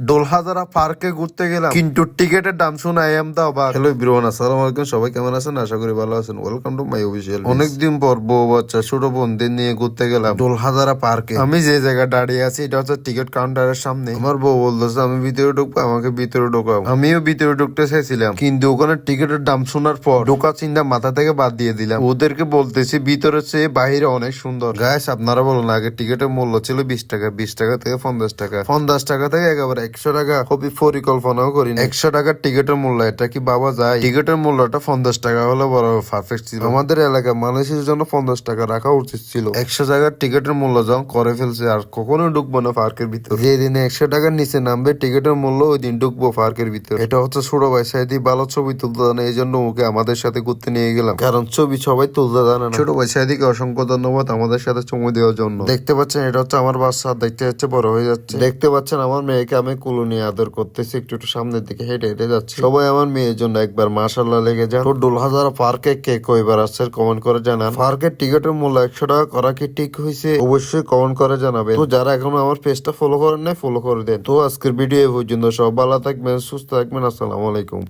ডোলহাজারা পার্কে ঘুরতে গেলাম। কিন্তু টিকেটের দাম শুনে আই এম দাও বা হ্যালো বিরোহন আসসালামু আলাইকুম। সবাই কেমন আছেন? আশা করি ভালো আছেন। ওয়েলকাম টু মাই অফিসিয়াল অনেকদিন পর বউ বাচ্চা ছোট বোনদের নিয়ে ঘুরতে গেলাম। ডোলহাজারা পার্কে। আমি যে জায়গায় দাঁড়িয়ে আছি এটা হচ্ছে টিকিট কাউন্টারের সামনে। আমার বউ বলতেছে আমি ভিতরে ঢুকবো আমাকে ভিতরে ঢোকাও। আমিও ভিতরে ঢুকতে চাইছিলাম। কিন্তু ওখানে টিকিটের দাম শোনার পর ঢোকা চিন্তা মাথা থেকে বাদ দিয়ে দিলাম। ওদেরকে বলতেছি ভিতরে চেয়ে বাহিরে অনেক সুন্দর। গায়েস আপনারা বলুন আগে টিকিটের মূল্য ছিল বিশ টাকা। বিশ টাকা থেকে পঞ্চাশ টাকা। পঞ্চাশ টাকা থেকে একেবারে একশো টাকা খুবই পরিকল্পনাও করি একশো টাকার টিকিটের মূল্য এটা কি বাবা যায়? টিকিটের মূল্যটা পঞ্চাশ টাকা হলে বড় পারফেক্ট ছিল। আমাদের এলাকায় মানুষের জন্য পঞ্চাশ টাকা রাখা উচিত ছিল। একশো টাকার টিকিটের মূল্য যখন করে ফেলছে আর কখনো ঢুকবো না পার্কের ভিতরে। যে দিনে একশো টাকার নিচে নামবে টিকিটের মূল্য ওই দিন ঢুকবো পার্কের ভিতরে। এটা হচ্ছে ছোট ভাই সাইদি ভালো ছবি তুলতে জানে এই জন্য ওকে আমাদের সাথে ঘুরতে নিয়ে গেলাম। কারণ ছবি সবাই তুলতে জানে না। ছোট ভাই সাইদিকে অসংখ্য ধন্যবাদ আমাদের সাথে সময় দেওয়ার জন্য। দেখতে পাচ্ছেন এটা হচ্ছে আমার বাচ্চা দেখতে যাচ্ছে বড় হয়ে যাচ্ছে। দেখতে পাচ্ছেন আমার মেয়েকে আমি কুলো নিয়ে আদর করতেছি, একটু একটু সামনের দিকে হেঁটে হেঁটে যাচ্ছি। সবাই আমার মেয়ের জন্য একবার মাসাল্লাহ লেগে যান। তো ডোলহাজারা পার্কে কে কয়বার আসছে কমেন্ট করে জানান। পার্কের টিকিটের মূল্য একশো টাকা করা কি ঠিক হয়েছে অবশ্যই কমেন্ট করে জানাবে তো যারা এখনও আমার পেজটা ফলো করেন না ফলো করে দেন। তো আজকের ভিডিও পর্যন্ত সব ভালো থাকবেন, সুস্থ থাকবেন, আসসালামু আলাইকুম।